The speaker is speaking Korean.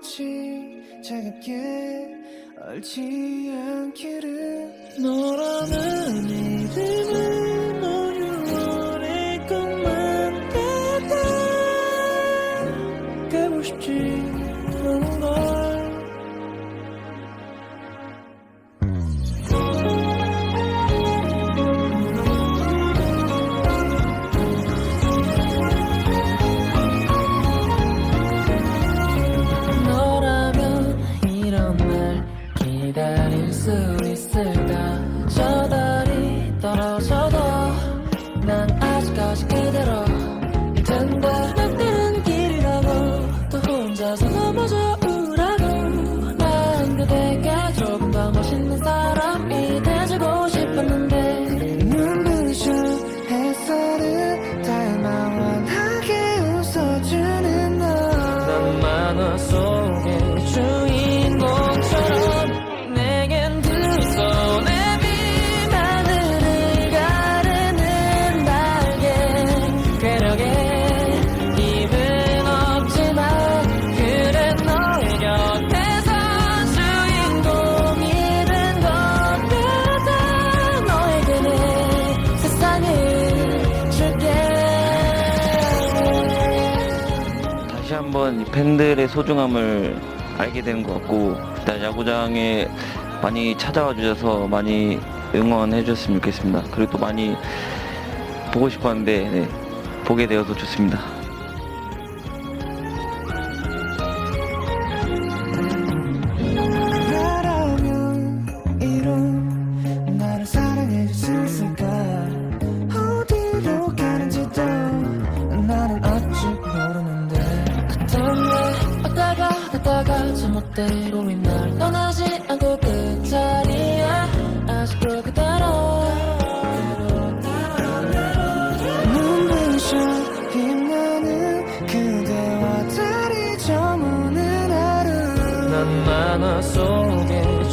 없이 차갑게 얼지 않기를. 너라는 이름은 어려워낼 것만 같아. 가고 싶지. 한번 이 팬들의 소중함을 알게 되는 것 같고 일단 야구장에 많이 찾아와 주셔서 많이 응원해 주셨으면 좋겠습니다. 그리고 또 많이 보고 싶었는데 네, 보게 되어서 좋습니다. 갔다가 제멋대로 날 떠나지 않고 그 자리에 아직도 그대로 눈부셔 빛나는 그대와 달이 저무는 하루 난 만화 속의